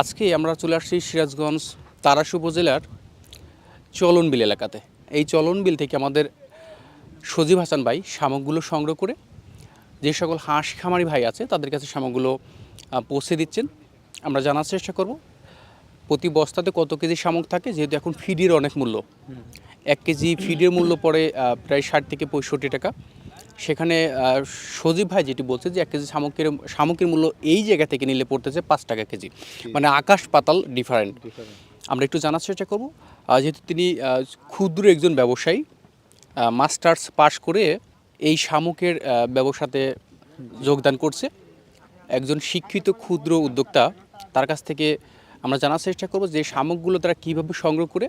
আজকে আমরা চলে আসছি সিরাজগঞ্জ তারাস উপজেলার চলনবিল এলাকাতে। এই চলনবিল থেকে আমাদের সজীব হাসান ভাই শামুকগুলো সংগ্রহ করে যে সকল হাঁস খামারি ভাই আছে তাদের কাছে শামুকগুলো পৌঁছে দিচ্ছেন। আমরা জানার চেষ্টা করব প্রতি বস্তাতে কত কেজি শামুক থাকে? যেহেতু এখন ফিডের অনেক মূল্য। এক কেজি ফিডের মূল্য পড়ে প্রায় ষাট থেকে পঁয়ষট্টি টাকা। সেখানে সজীব ভাই যেটি বলছে যে এক কেজি শামুকের শামুকের মূল্য এই জায়গা থেকে নিলে পড়তেছে পাঁচ টাকা কেজি। মানে আকাশ পাতাল ডিফারেন্ট আমরা একটু জানার চেষ্টা করব। যেহেতু তিনি ক্ষুদ্র একজন ব্যবসায়ী মাস্টার্স পাশ করে এই শামুকের ব্যবসাতে যোগদান করছে। একজন শিক্ষিত ক্ষুদ্র উদ্যোক্তা তার কাছ থেকে আমরা জানার চেষ্টা করব যে শামুকগুলো তারা কীভাবে সংগ্রহ করে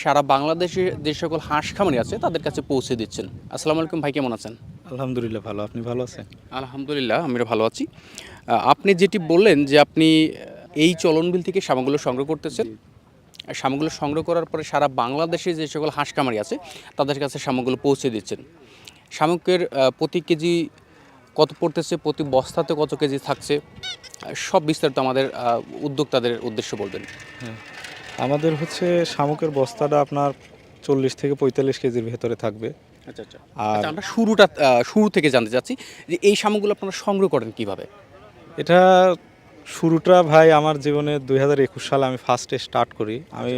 সারা বাংলাদেশে যে সকল হাঁস খামারি আছে তাদের কাছে পৌঁছে দিচ্ছেন। আসসালামু আলাইকুম ভাই কেমন আছেন? আলহামদুলিল্লাহ ভালো। আপনি ভালো আছেন? আলহামদুলিল্লাহ আমরা ভালো আছি। আপনি যেটি বললেন যে আপনি এই চলনবিল থেকে শামুকগুলো সংগ্রহ করতেছেন। শামুকগুলো সংগ্রহ করার পরে সারা বাংলাদেশে যে সকল হাঁস খামারি আছে তাদের কাছে শামুকগুলো পৌঁছে দিচ্ছেন। শামুকের প্রতি কেজি কত পড়তেছে প্রতি বস্তাতে কত কেজি থাকছে সব বিস্তারিত আমাদের উদ্যোক্তাদের উদ্দেশ্য বলবেন। আমাদের হচ্ছে শামুকের বস্তাটা আপনার চল্লিশ থেকে পঁয়তাল্লিশ কেজির ভেতরে থাকবে। আচ্ছা আচ্ছা। আর আচ্ছা আমরা শুরুটা শুরু থেকে জানতে চাচ্ছি যে এই শামুকগুলো আপনারা সংগ্রহ করেন কীভাবে? এটা শুরুটা ভাই আমার জীবনে দুই হাজার একুশ সালে আমি ফার্স্টে স্টার্ট করি। আমি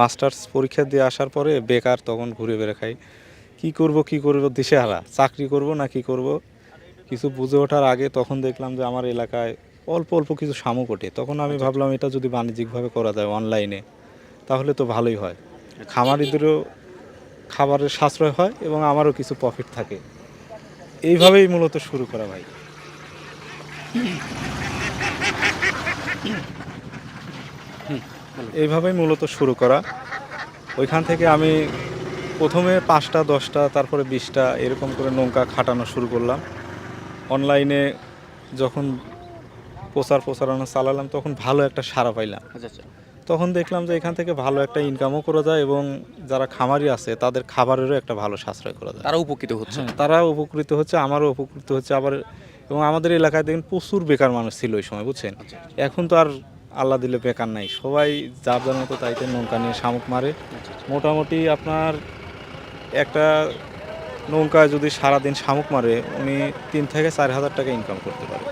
মাস্টার্স পরীক্ষা দিয়ে আসার পরে বেকার তখন ঘুরে বেড়ে খাই কী করব কি করব দিশেহারা। চাকরি করব না কি করব? কিছু বুঝে ওঠার আগে তখন দেখলাম যে আমার এলাকায় অল্প অল্প কিছু শামুক ওঠে। তখন আমি ভাবলাম এটা যদি বাণিজ্যিকভাবে করা যায় অনলাইনে তাহলে তো ভালোই হয়। খামারিদেরও খাবারের সাশ্রয় হয় এবং আমারও কিছু প্রফিট থাকে। এইভাবেই মূলত শুরু করা ভাই। এইভাবেই মূলত শুরু করা। ওইখান থেকে আমি প্রথমে পাঁচটা, দশটা, তারপরে বিশটা এরকম করে নৌকা খাটানো শুরু করলাম। অনলাইনে যখন প্রচার প্রচারণা চালালাম, তখন ভালো একটা সাড়া পাইলাম। আচ্ছা আচ্ছা। তখন দেখলাম যে এখান থেকে ভালো একটা ইনকামও করা যায় এবং যারা খামারি আছে তাদের খাবারেরও একটা ভালো সাশ্রয় করা যায়। তারা উপকৃত হচ্ছে। হ্যাঁ, তারা উপকৃত হচ্ছে আমারও উপকৃত হচ্ছে। আবার এবং আমাদের এলাকায় দেখেন প্রচুর বেকার মানুষ ছিল ওই সময় বুঝছেন? এখন তো আর আল্লাহ দিলে বেকার নাই। সবাই যার যার মতো তাইতে নৌকা নিয়ে শামুক মারে। মোটামুটি আপনার একটা নৌকায় যদি সারাদিন শামুক মারে উনি তিন থেকে চার হাজার টাকা ইনকাম করতে পারে।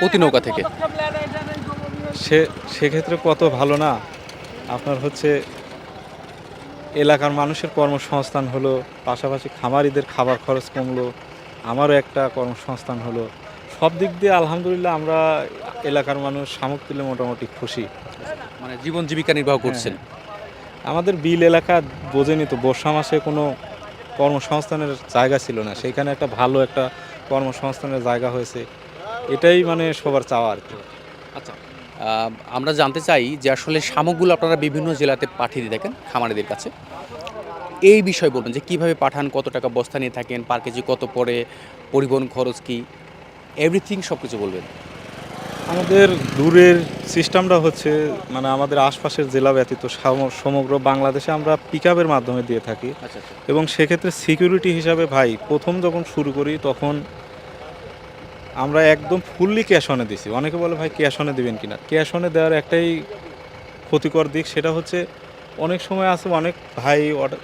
প্রতি নৌকা থেকে? সে সেক্ষেত্রে কত ভালো না? আপনার হচ্ছে এলাকার মানুষের কর্মসংস্থান হলো পাশাপাশি খামারিদের খাবার খরচ কমলো আমারও একটা কর্মসংস্থান হলো। সব দিক দিয়ে আলহামদুলিল্লাহ আমরা এলাকার মানুষ শামুক তুলে মোটামুটি খুশি। মানে জীবন জীবিকা নির্বাহ করছেন। আমাদের বিল এলাকা বোঝেনি তো বর্ষা মাসে কোনো কর্মসংস্থানের জায়গা ছিল না। সেইখানে একটা ভালো একটা কর্মসংস্থানের জায়গা হয়েছে। এটাই মানে সবার চাওয়া আর কি। আচ্ছা। আমরা জানতে চাই যে আসলে শামুকগুলো আপনারা বিভিন্ন জেলাতে পাঠিয়ে দিয়ে থাকেন খামারিদের কাছে। এই বিষয় বলবেন যে কীভাবে পাঠান কত টাকা বস্তা নিয়ে থাকেন পার কেজি কত পড়ে পরিবহন খরচ কি? এভরিথিং সব কিছু বলবেন। আমাদের দূরের সিস্টেমটা হচ্ছে মানে আমাদের আশপাশের জেলা ব্যতীত সমগ্র বাংলাদেশে আমরা পিক মাধ্যমে দিয়ে থাকি। আচ্ছা আচ্ছা। এবং সেক্ষেত্রে সিকিউরিটি হিসাবে ভাই প্রথম যখন শুরু করি তখন আমরা একদম ফুললি ক্যাশ অনে দিছি। অনেকে বলে, ভাই ক্যাশ অনে দিবেন কিনা? ক্যাশ অনে দেওয়ার একটাই ক্ষতিকর দিক সেটা হচ্ছে, অনেক সময় আছে, অনেক ভাই অর্ডার